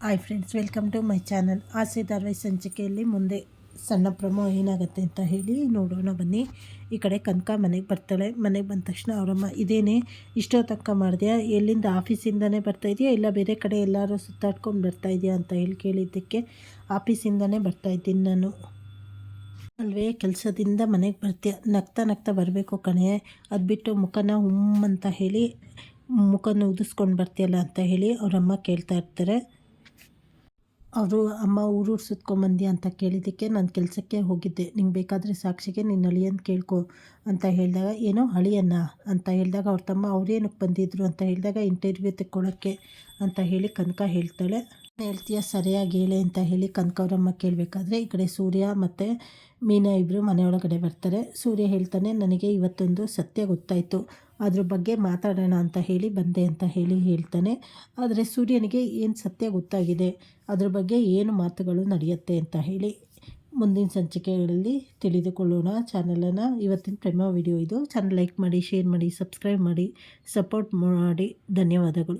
Hi friends welcome to my channel Aase ಧಾರಾವಾಹಿ ಸಂಚಿಕೆಯಲ್ಲಿ ಮುಂದೆ ಸಣ್ಣ ಪ್ರಮೋ ಏನಾಗುತ್ತೆ ಅಂತ ಹೇಳಿ ನೋಡೋಣ, ಬನ್ನಿ. ಈ ಕಡೆ ಕನಕ ಮನೆಗೆ ಬರ್ತಾಳೆ. ಮನೆಗೆ ಬಂದ ತಕ್ಷಣ ಅವರಮ್ಮ, ಇದೇನೇ? ಇಷ್ಟೋ ತನಕ ಮಾಡಿದೆಯಾ? ಎಲ್ಲಿಂದ? ಆಫೀಸಿಂದನೇ ಬರ್ತಾ ಇದೆಯಾ? ಇಲ್ಲ ಬೇರೆ ಕಡೆ ಎಲ್ಲರೂ ಸುತ್ತಾಡ್ಕೊಂಡು ಬರ್ತಾ ಇದೆಯಾ? ಅಂತ ಹೇಳಿ ಕೇಳಿದ್ದಕ್ಕೆ ಆಫೀಸಿಂದನೇ ಬರ್ತಾ ಇದ್ದೀನಿ ನಾನು. ಅಲ್ವೇ, ಕೆಲಸದಿಂದ ಮನೆಗೆ ಬರ್ತೀಯ? ನಗ್ತಾ ನಗ್ತಾ ಬರಬೇಕು ಕಣೆ. ಅದು ಬಿಟ್ಟು ಮುಖನ ಹುಮ್ ಅಂತ ಹೇಳಿ ಮುಖನ ಉದಿಸ್ಕೊಂಡು ಬರ್ತೀಯಲ್ಲ ಅಂತ ಹೇಳಿ ಅವರಮ್ಮ ಕೇಳ್ತಾ ಇರ್ತಾರೆ. ಅವರು, ಅಮ್ಮ ಊರೂರು ಸುತ್ಕೊಂಬಂದಿ ಅಂತ ಕೇಳಿದ್ದಕ್ಕೆ ನಾನು ಕೆಲಸಕ್ಕೆ ಹೋಗಿದ್ದೆ. ನಿಂಗೆ ಬೇಕಾದರೆ ಸಾಕ್ಷಿಗೆ ನಿನ್ನ ಅಳಿಯನ್ ಕೇಳ್ಕೊ ಅಂತ ಹೇಳಿದಾಗ, ಏನೋ ಅಳಿಯನ್ನ ಅಂತ ಹೇಳಿದಾಗ, ಅವ್ರ ತಮ್ಮ ಅವ್ರೇನಕ್ಕೆ ಬಂದಿದ್ರು ಅಂತ ಹೇಳಿದಾಗ ಇಂಟರ್ವ್ಯೂ ತೆಕ್ಕೊಳ್ಳೋಕ್ಕೆ ಅಂತ ಹೇಳಿ ಕನಕ ಹೇಳ್ತಾಳೆ. ಹೇಳ್ತೀಯ, ಸರಿಯಾಗಿ ಹೇಳಿ ಅಂತ ಹೇಳಿ ಕನಕವರಮ್ಮ ಕೇಳಬೇಕಾದ್ರೆ, ಈ ಕಡೆ ಸೂರ್ಯ ಮತ್ತು ಮೀನಾ ಇಬ್ಬರು ಮನೆಯೊಳಗಡೆ ಬರ್ತಾರೆ. ಸೂರ್ಯ ಹೇಳ್ತಾನೆ, ನನಗೆ ಇವತ್ತೊಂದು ಸತ್ಯ ಗೊತ್ತಾಯಿತು. ಅದ್ರ ಬಗ್ಗೆ ಮಾತಾಡೋಣ ಅಂತ ಹೇಳಿ ಬಂದೆ ಅಂತ ಹೇಳಿ ಹೇಳ್ತಾನೆ. ಆದರೆ ಸೂರ್ಯನಿಗೆ ಏನು ಸತ್ಯ ಗೊತ್ತಾಗಿದೆ? ಅದ್ರ ಬಗ್ಗೆ ಏನು ಮಾತುಗಳು ನಡೆಯುತ್ತೆ ಅಂತ ಹೇಳಿ ಮುಂದಿನ ಸಂಚಿಕೆಗಳಲ್ಲಿ ತಿಳಿದುಕೊಳ್ಳೋಣ ಚಾನಲನ್ನು. ಇವತ್ತಿನ ಪ್ರೇಮ ವಿಡಿಯೋ ಇದು. ಚಾನಲ್ ಲೈಕ್ ಮಾಡಿ, ಶೇರ್ ಮಾಡಿ, ಸಬ್ಸ್ಕ್ರೈಬ್ ಮಾಡಿ, ಸಪೋರ್ಟ್ ಮಾಡಿ. ಧನ್ಯವಾದಗಳು.